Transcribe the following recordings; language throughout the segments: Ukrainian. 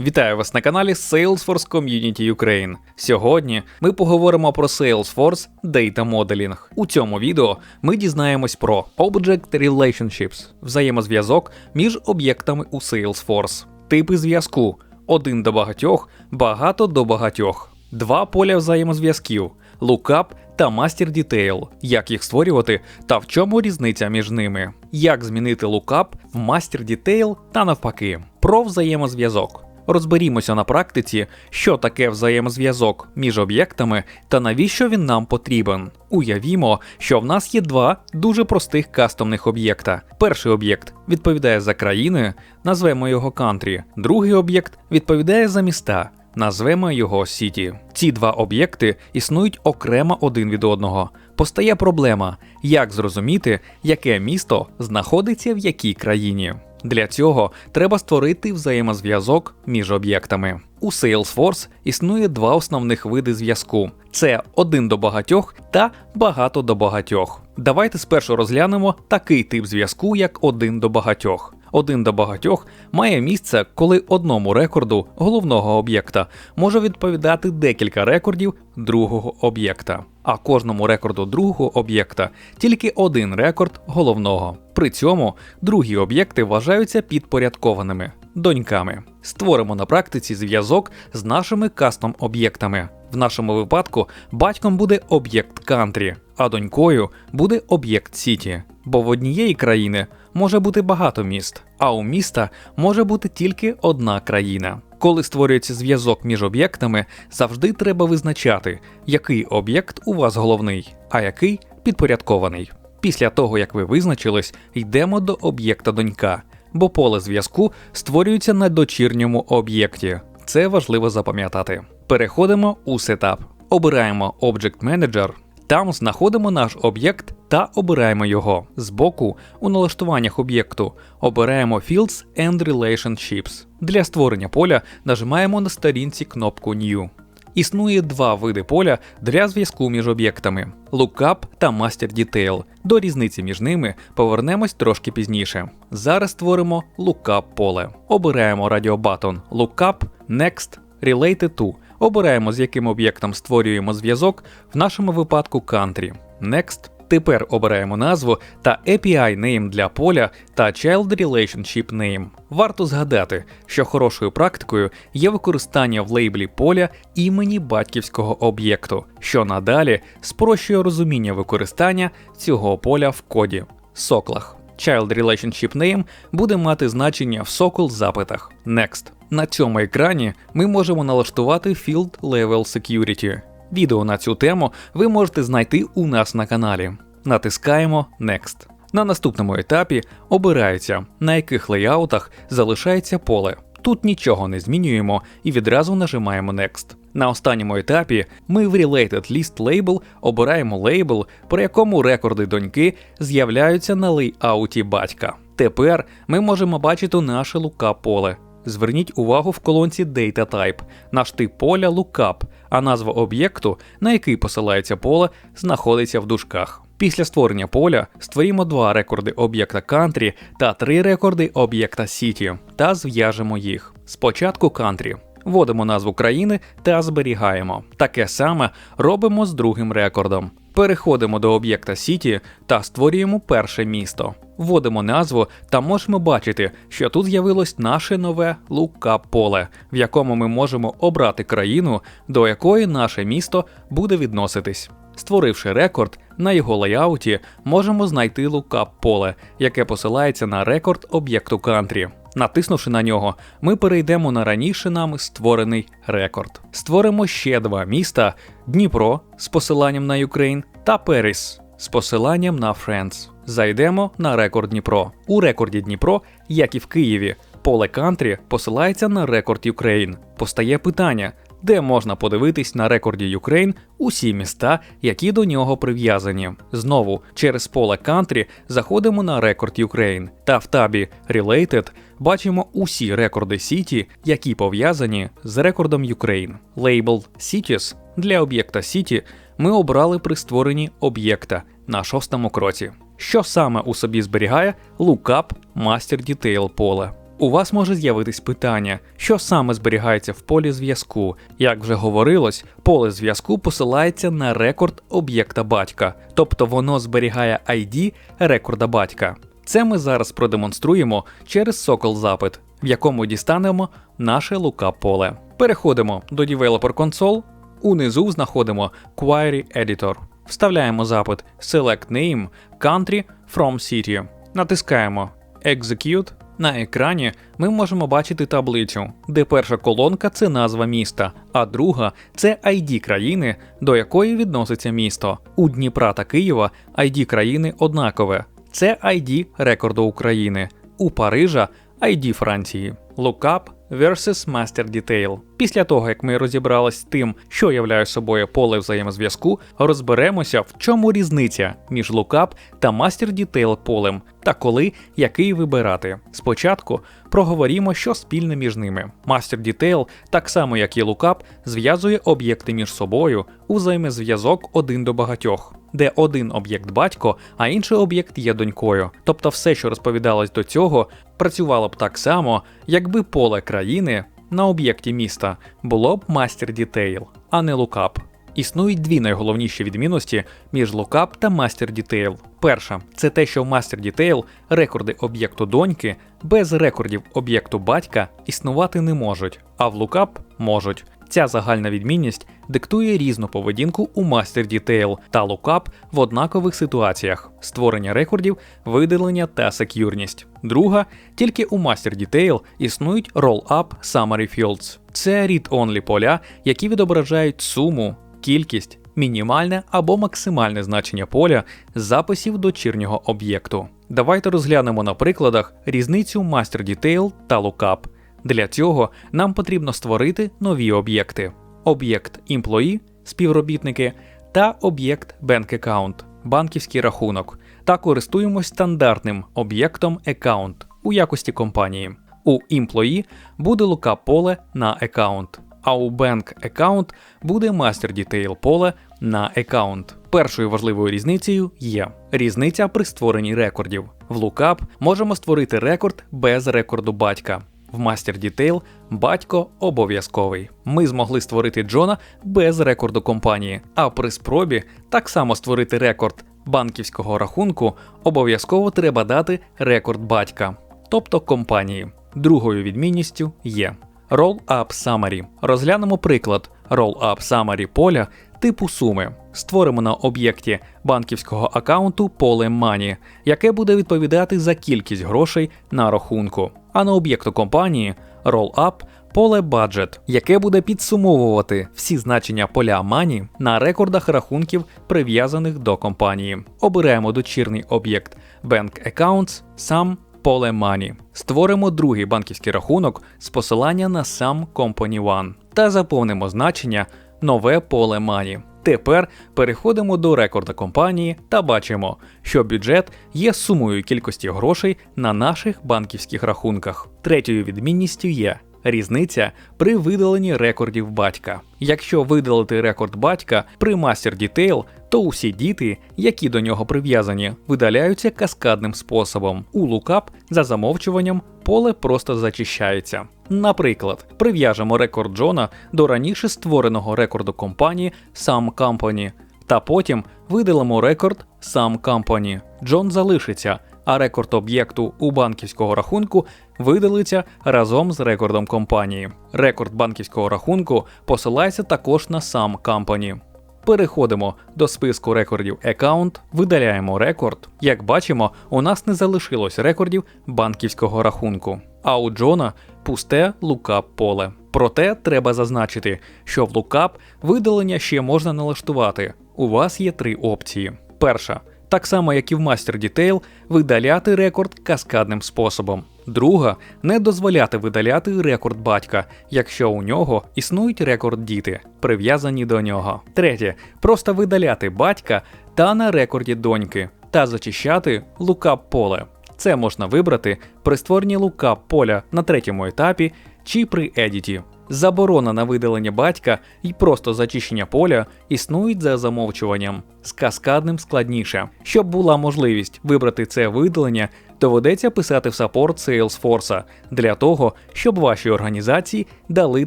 Вітаю вас на каналі Salesforce Community Ukraine. Сьогодні ми поговоримо про Salesforce Data Modeling. У цьому відео ми дізнаємось про Object Relationships, взаємозв'язок між об'єктами у Salesforce, типи зв'язку, один до багатьох, багато до багатьох, два поля взаємозв'язків, Lookup та Master Detail, як їх створювати та в чому різниця між ними, як змінити Lookup в Master Detail та навпаки, про взаємозв'язок. Розберімося на практиці, що таке взаємозв'язок між об'єктами та навіщо він нам потрібен. Уявімо, що в нас є два дуже простих кастомних об'єкта. Перший об'єкт відповідає за країни, назвемо його country. Другий об'єкт відповідає за міста, назвемо його City. Ці два об'єкти існують окремо один від одного. Постає проблема, як зрозуміти, яке місто знаходиться в якій країні. Для цього треба створити взаємозв'язок між об'єктами. У Salesforce існує два основних види зв'язку: це один до багатьох та багато до багатьох. Давайте спершу розглянемо такий тип зв'язку, як один до багатьох. Один до багатьох має місце, коли одному рекорду головного об'єкта може відповідати декілька рекордів другого об'єкта, а кожному рекорду другого об'єкта тільки один рекорд головного. При цьому другі об'єкти вважаються підпорядкованими доньками. Створимо на практиці зв'язок з нашими кастом об'єктами. В нашому випадку батьком буде об'єкт country, а донькою буде об'єкт City. Бо в однієї країни може бути багато міст, а у міста може бути тільки одна країна. Коли створюється зв'язок між об'єктами, завжди треба визначати, який об'єкт у вас головний, а який підпорядкований. Після того, як ви визначились, йдемо до об'єкта донька, бо поле зв'язку створюється на дочірньому об'єкті. Це важливо запам'ятати. Переходимо у сетап, обираємо Object Manager, там знаходимо наш об'єкт та обираємо його. Збоку у налаштуваннях об'єкту обираємо Fields and Relationships. Для створення поля нажимаємо на сторінці кнопку New. Існує два види поля для зв'язку між об'єктами: Lookup та Master Detail. До різниці між ними повернемось трошки пізніше. Зараз створимо Lookup поле. Обираємо радіобатон Lookup, Next, Related to. Обираємо, з яким об'єктом створюємо зв'язок, в нашому випадку Country. Next. Тепер обираємо назву та API name для поля та Child Relationship Name. Варто згадати, що хорошою практикою є використання в лейблі поля імені батьківського об'єкту, що надалі спрощує розуміння використання цього поля в коді. Соклах. Child Relationship Name буде мати значення в сокол запитах. Next. На цьому екрані ми можемо налаштувати Field Level Security. Відео на цю тему ви можете знайти у нас на каналі. Натискаємо Next. На наступному етапі обирається, на яких леяутах залишається поле. Тут нічого не змінюємо і відразу нажимаємо Next. На останньому етапі ми в Related List Label обираємо лейбл, при якому рекорди доньки з'являються на лейауті батька. Тепер ми можемо бачити наше лука поле. Зверніть увагу в колонці Data Type, наш тип поля Lookup, а назва об'єкту, на який посилається поле, знаходиться в дужках. Після створення поля створімо два рекорди об'єкта Country та три рекорди об'єкта City та зв'яжемо їх. Спочатку Country. Вводимо назву країни та зберігаємо. Таке саме робимо з другим рекордом. Переходимо до об'єкта City та створюємо перше місто. Вводимо назву та можемо бачити, що тут з'явилось наше нове лука поле, в якому ми можемо обрати країну, до якої наше місто буде відноситись. Створивши рекорд, на його лейауті можемо знайти лукап поле, яке посилається на рекорд об'єкту country. Натиснувши на нього, ми перейдемо на раніше нами створений рекорд. Створимо ще два міста: Дніпро з посиланням на Ukraine та Періс з посиланням на Friends. Зайдемо на рекорд Дніпро. У рекорді Дніпро, як і в Києві, поле Country посилається на рекорд Ukraine. Постає питання, де можна подивитись на рекорді Ukraine усі міста, які до нього прив'язані. Знову через поле Country заходимо на рекорд Ukraine та в табі Related бачимо усі рекорди City, які пов'язані з рекордом Ukraine. Лейбл Cities для об'єкта City ми обрали при створенні об'єкта на шостому кроці. Що саме у собі зберігає Lookup Master Detail поле. У вас може з'явитись питання, що саме зберігається в полі зв'язку. Як вже говорилось, поле зв'язку посилається на рекорд об'єкта батька, тобто воно зберігає ID рекорда батька. Це ми зараз продемонструємо через сокол запит, в якому дістанемо наше lookup поле. Переходимо до Developer Console, унизу знаходимо Query Editor. Вставляємо запит Select Name Country from City. Натискаємо Execute. На екрані ми можемо бачити таблицю, де перша колонка це назва міста, а друга це ID країни, до якої відноситься місто. У Дніпра та Києва ID країни однакове. Це ID рекорду України. У Парижа ID Франції. Lookup versus Master Detail. Після того, як ми розібрались з тим, що являє собою поле взаємозв'язку, розберемося, в чому різниця між Lookup та Master Detail полем та коли який вибирати. Спочатку проговоримо, що спільне між ними. Master Detail, так само як і Lookup, зв'язує об'єкти між собою у взаємозв'язок один до багатьох. Де один об'єкт батько, а інший об'єкт є донькою. Тобто все, що розповідалось до цього, працювало б так само, якби поле країни на об'єкті міста було б Master Detail, а не Lookup. Існують дві найголовніші відмінності між Lookup та Master Detail. Перша це те, що в Master Detail рекорди об'єкту доньки без рекордів об'єкту батька існувати не можуть, а в Lookup можуть. Ця загальна відмінність диктує різну поведінку у Master Detail та Lookup в однакових ситуаціях: створення рекордів, видалення та сек'юрність. Друга, тільки у Master Detail існують Roll-Up Summary Fields. Це read-only поля, які відображають суму, кількість, мінімальне або максимальне значення поля записів дочірнього об'єкту. Давайте розглянемо на прикладах різницю Master Detail та Lookup. Для цього нам потрібно створити нові об'єкти: об'єкт Employee, співробітники та об'єкт Bank Account, банківський рахунок, та користуємось стандартним об'єктом Account у якості компанії. У Employee буде lookup поле на аккаунт, а у Bank Account буде Master Detail поле на аккаунт. Першою важливою різницею є різниця при створенні рекордів. В Lookup можемо створити рекорд без рекорду батька. В Master Detail батько обов'язковий. Ми змогли створити Джона без рекорду компанії, а при спробі так само створити рекорд банківського рахунку обов'язково треба дати рекорд батька, тобто компанії. Другою відмінністю є Roll-Up Summary. Розглянемо приклад Roll-Up Summary поля типу суми. Створимо на об'єкті банківського аккаунту поле Money, яке буде відповідати за кількість грошей на рахунку. А на об'єкту компанії Roll-Up поле Budget, яке буде підсумовувати всі значення поля Money на рекордах рахунків, прив'язаних до компанії. Обираємо дочірний об'єкт Bank Accounts, сам поле Money. Створимо другий банківський рахунок з посилання на сам Company One та заповнимо значення нове поле Money. Тепер переходимо до рекорда компанії та бачимо, що бюджет є сумою кількості грошей на наших банківських рахунках. Третьою відмінністю є різниця при видаленні рекордів батька. Якщо видалити рекорд батька при Master Detail, то усі діти, які до нього прив'язані, видаляються каскадним способом. У Lookup за замовчуванням поле просто зачищається. Наприклад, прив'яжемо рекорд Джона до раніше створеного рекорду компанії Some Company, та потім видалимо рекорд Some Company. Джон залишиться, а рекорд об'єкту у банківського рахунку видалиться разом з рекордом компанії. Рекорд банківського рахунку посилається також на Some Company. Переходимо до списку рекордів Account, видаляємо рекорд. Як бачимо, у нас не залишилось рекордів банківського рахунку. А у Джона пусте лукап поле. Проте треба зазначити, що в лукап видалення ще можна налаштувати. У вас є три опції. Перша, так само як і в Master Detail, видаляти рекорд каскадним способом. Друга не дозволяти видаляти рекорд батька, якщо у нього існують рекорд діти, прив'язані до нього. Третє просто видаляти батька та на рекорді доньки, та зачищати лукап поле. Це можна вибрати при створенні лукап поля на третьому етапі чи при едіті. Заборона на видалення батька і просто зачищення поля існують за замовчуванням. З каскадним складніше. Щоб була можливість вибрати це видалення, доведеться писати в саппорт Salesforce для того, щоб вашій організації дали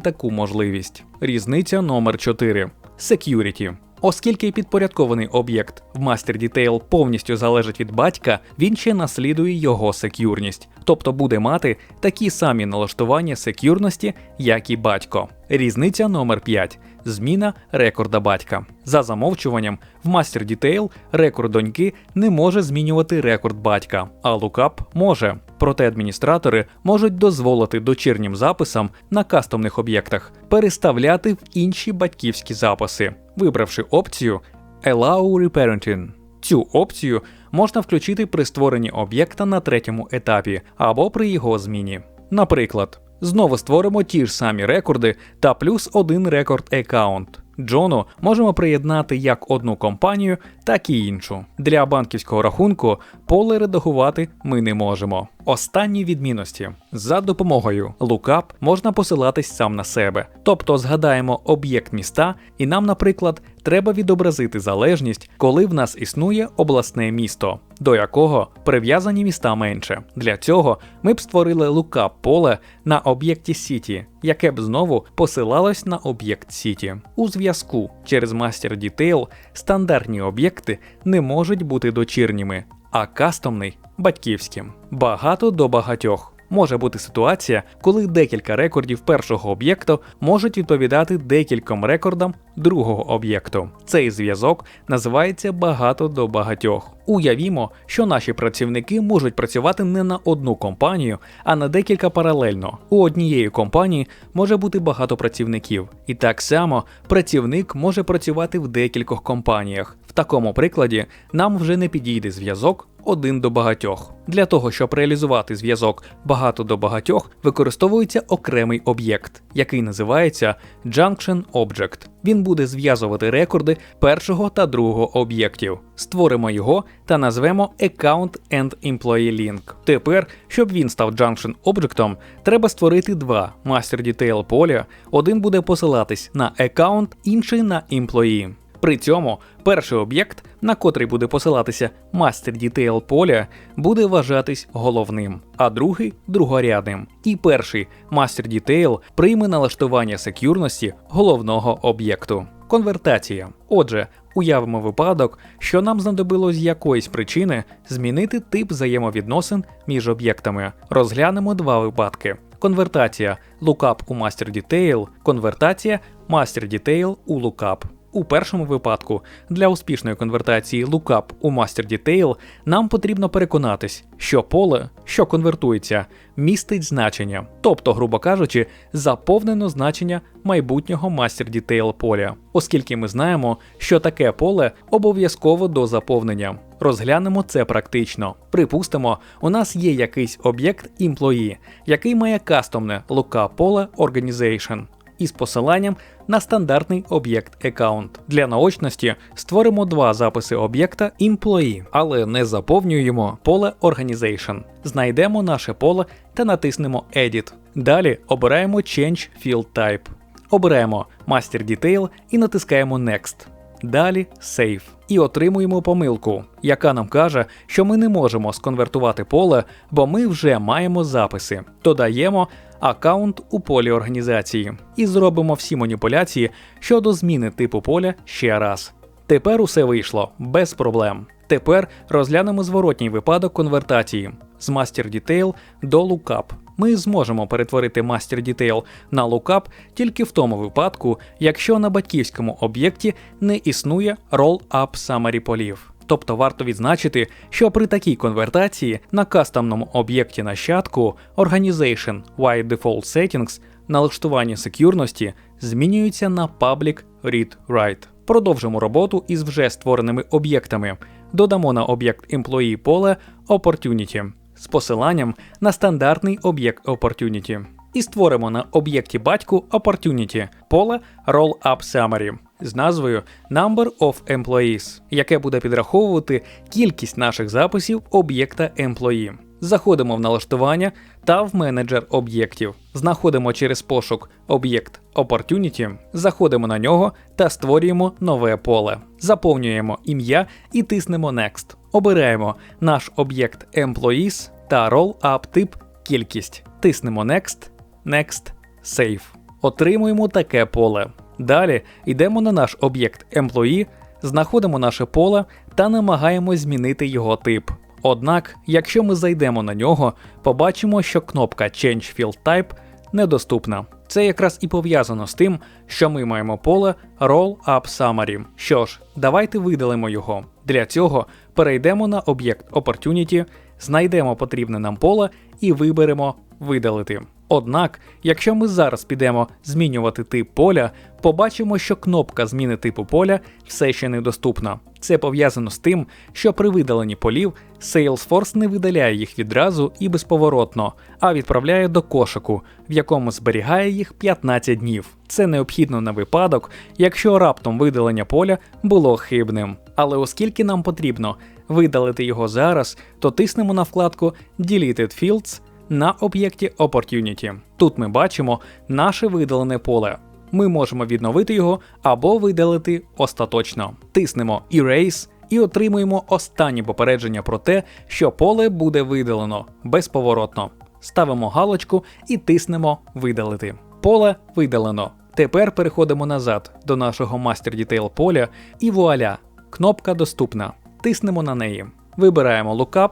таку можливість. Різниця номер 4. Security. Оскільки підпорядкований об'єкт в Master Detail повністю залежить від батька, він ще наслідує його секюрність, тобто буде мати такі самі налаштування секюрності, як і батько. Різниця номер 5. Зміна рекорда батька. За замовчуванням, в Master Detail рекорд доньки не може змінювати рекорд батька, а Lookup може. Проте адміністратори можуть дозволити дочірнім записам на кастомних об'єктах переставляти в інші батьківські записи, вибравши опцію Allow Reparenting. Цю опцію можна включити при створенні об'єкта на третьому етапі або при його зміні. Наприклад, знову створимо ті ж самі рекорди та плюс один рекорд аккаунт. Джону можемо приєднати як одну компанію, так і іншу. Для банківського рахунку поле редагувати ми не можемо. Останні відмінності за допомогою Lookup можна посилатись сам на себе, тобто згадаємо об'єкт міста, і нам, наприклад, треба відобразити залежність, коли в нас існує обласне місто, до якого прив'язані міста менше. Для цього ми б створили Lookup поле на об'єкті City, яке б знову посилалось на об'єкт City. У зв'язку через Master Detail стандартні об'єкти не можуть бути дочірніми, а кастомний батьківським. Багато до багатьох. Може бути ситуація, коли декілька рекордів першого об'єкту можуть відповідати декільком рекордам другого об'єкту. Цей зв'язок називається багато до багатьох. Уявімо, що наші працівники можуть працювати не на одну компанію, а на декілька паралельно. У однієї компанії може бути багато працівників, і так само працівник може працювати в декількох компаніях. В такому прикладі нам вже не підійде зв'язок один до багатьох. Для того, щоб реалізувати зв'язок багато до багатьох, використовується окремий об'єкт, який називається Junction Object. Він буде зв'язувати рекорди першого та другого об'єктів. Створимо його та назвемо Account and Employee Link. Тепер, щоб він став Junction Object, треба створити два Master Detail поля. Один буде посилатись на Account, інший на Employee. При цьому перший об'єкт, на котрий буде посилатися Master Detail поля, буде вважатись головним, а другий другорядним. І перший Master Detail прийме налаштування секюрності головного об'єкту. Конвертація. Отже, уявимо випадок, що нам знадобилось з якоїсь причини змінити тип взаємовідносин між об'єктами. Розглянемо два випадки. Конвертація Lookup у Master Detail, конвертація Master Detail у Lookup. У першому випадку для успішної конвертації Lookup у Master Detail нам потрібно переконатись, що поле, що конвертується, містить значення, тобто, грубо кажучи, заповнено значення майбутнього Master Detail поля, оскільки ми знаємо, що таке поле обов'язково до заповнення. Розглянемо це практично. Припустимо, у нас є якийсь об'єкт Employee, який має кастомне lookup поле Organization із посиланням на стандартний об'єкт аккаунт. Для наочності створимо два записи об'єкта Employee, але не заповнюємо поле Organization. Знайдемо наше поле та натиснемо Edit. Далі обираємо Change Field Type. Обираємо Master Detail і натискаємо Next. Далі Save. І отримуємо помилку, яка нам каже, що ми не можемо сконвертувати поле, бо ми вже маємо записи. Додаємо аккаунт у полі організації і зробимо всі маніпуляції щодо зміни типу поля ще раз. Тепер усе вийшло без проблем. Тепер розглянемо зворотній випадок конвертації з Master Detail до Lookup. Ми зможемо перетворити Master Detail на Lookup тільки в тому випадку, якщо на батьківському об'єкті не існує Roll-Up Summary полів. Тобто варто відзначити, що при такій конвертації на кастомному об'єкті нащадку Organization Wide Default Settings налаштування секюрності змінюються на Public Read Write. Продовжимо роботу із вже створеними об'єктами. Додамо на об'єкт Employee поле Opportunity з посиланням на стандартний об'єкт Opportunity. І створимо на об'єкті батьку Opportunity поле Roll-Up Summary з назвою Number of Employees, яке буде підраховувати кількість наших записів об'єкта Employee. Заходимо в налаштування та в менеджер об'єктів. Знаходимо через пошук об'єкт Opportunity, заходимо на нього та створюємо нове поле. Заповнюємо ім'я і тиснемо Next. Обираємо наш об'єкт Employees та Roll-up тип кількість. Тиснемо Next, Next, Save. Отримуємо таке поле. Далі йдемо на наш об'єкт Employee, знаходимо наше поле та намагаємось змінити його тип. Однак, якщо ми зайдемо на нього, побачимо, що кнопка Change Field Type недоступна. Це якраз і пов'язано з тим, що ми маємо поле Roll Up Summary. Що ж, давайте видалимо його. Для цього перейдемо на об'єкт Opportunity, знайдемо потрібне нам поле і виберемо видалити. Однак, якщо ми зараз підемо змінювати тип поля, побачимо, що кнопка зміни типу поля все ще недоступна. Це пов'язано з тим, що при видаленні полів Salesforce не видаляє їх відразу і безповоротно, а відправляє до кошику, в якому зберігає їх 15 днів. Це необхідно на випадок, якщо раптом видалення поля було хибним. Але оскільки нам потрібно видалити його зараз, то тиснемо на вкладку Deleted Fields на об'єкті Opportunity. Тут ми бачимо наше видалене поле. Ми можемо відновити його або видалити остаточно. Тиснемо Erase і отримуємо останнє попередження про те, що поле буде видалено безповоротно. Ставимо галочку і тиснемо Видалити. Поле видалено. Тепер переходимо назад до нашого Master Detail поля і вуаля, кнопка доступна. Тиснемо на неї. Вибираємо Lookup,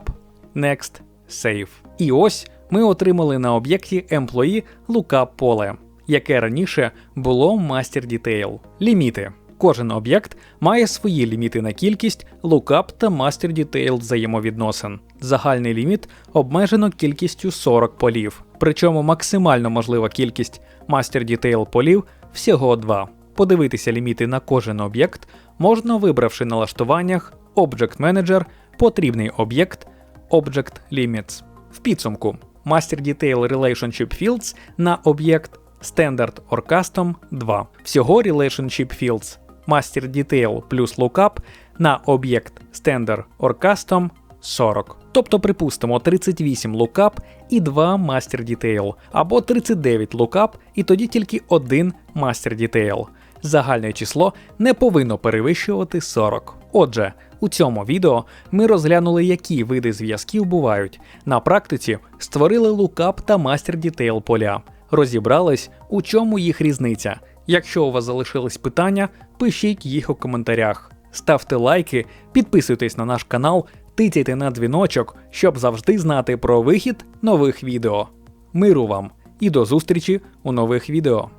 Next, Save. І ось ми отримали на об'єкті Employee Lookup поле, яке раніше було Master Detail. Ліміти. Кожен об'єкт має свої ліміти на кількість, lookup та master detail взаємовідносин. Загальний ліміт обмежено кількістю 40 полів, причому максимально можлива кількість master detail полів всього 2. Подивитися ліміти на кожен об'єкт можна, вибравши на налаштуваннях Object Manager, потрібний об'єкт Object Limits. В підсумку Master Detail Relationship Fields на об'єкт Standard or Custom 2. Всього Relationship Fields Master Detail плюс Lookup на об'єкт Standard or Custom 40. Тобто, припустимо, 38 Lookup і 2 Master Detail, або 39 Lookup і тоді тільки один Master Detail. Загальне число не повинно перевищувати 40. Отже, у цьому відео ми розглянули, які види зв'язків бувають. На практиці створили лукап та Master Detail поля. Розібрались, у чому їх різниця. Якщо у вас залишились питання, пишіть їх у коментарях. Ставте лайки, підписуйтесь на наш канал, тицяйте на дзвіночок, щоб завжди знати про вихід нових відео. Миру вам і до зустрічі у нових відео.